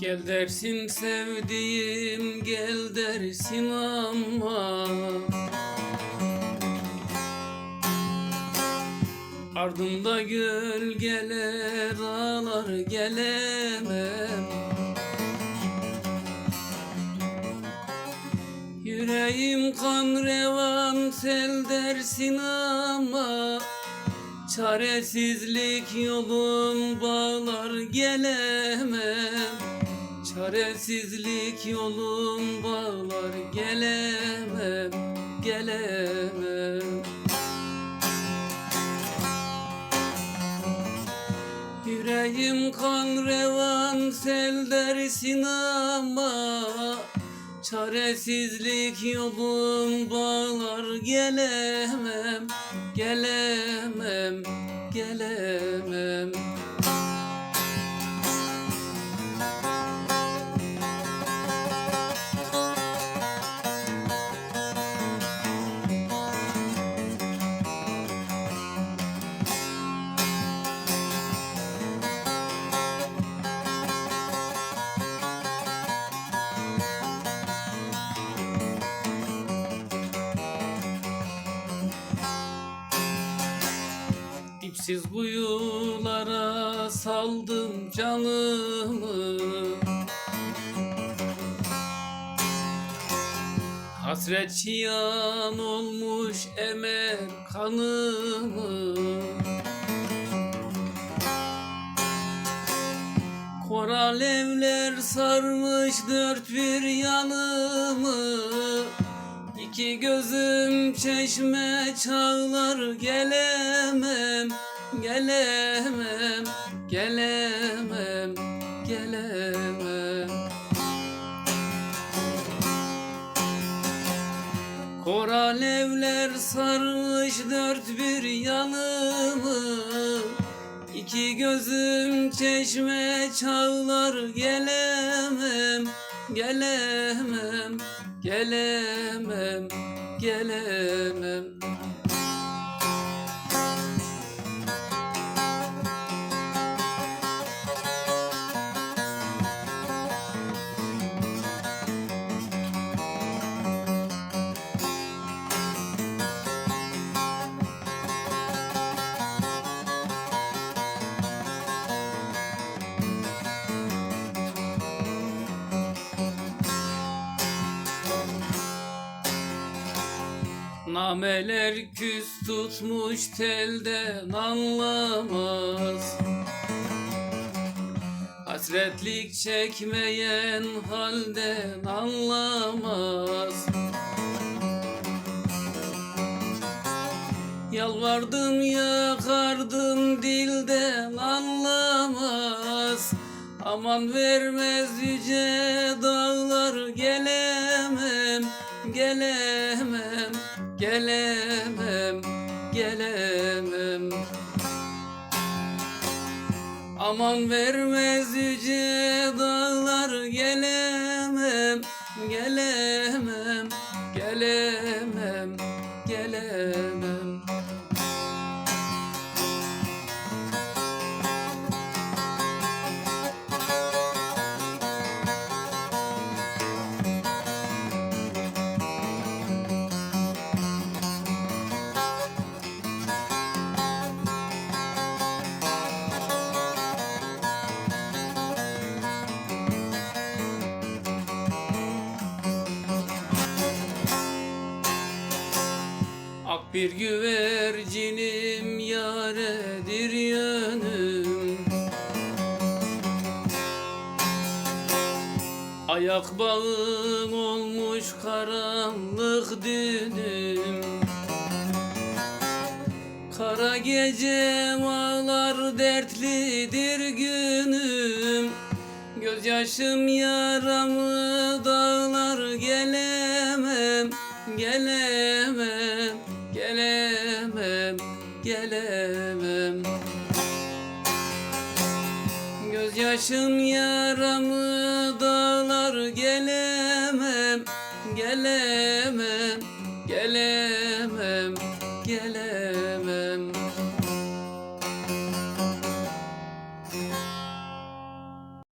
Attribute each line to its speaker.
Speaker 1: Gel dersin sevdiğim gel dersin ama. Ardında gölgeler ağlar gelemem. Yüreğim kan revan sel dersin ama. Çaresizlik yolum bağlar gelemem Çaresizlik yolum bağlar gelemem Gelemem. Yüreğim kan revan sel dersin ama Çaresizlik yolum bağlar gelemem Gelemem, gelemem Dipsiz kuyulara saldım canımı. Hasret çiyan olmuş emer kanımı. Koral evler sarmış dört bir yanımı İki gözüm çeşme çağlar gelemem Gelemem, gelemem, gelemem. Koral evler sarmış dört bir yanımı İki gözüm çeşme çağlar gelemem Gelemem, gelemem, gelemem Nameler küs tutmuş telden anlamaz. Hasretlik çekmeyen halden anlamaz. Yalvardım yakardım dilden anlamaz. Aman vermez yüce dağlar gelemem Gelemem, gelemem, gelemem. Aman vermez yüce dağlar Ak bir güvercinim yaredir yönüm Ayak bağım olmuş karanlık dünüm Kara gecem ağlar dertlidir günüm. Gözyaşım yaramı dağlar gelemem Gelemem, gelemem, gelemem. Gözyaşım yaramı dağlar gelemem Gelemem, gelemem, gelemem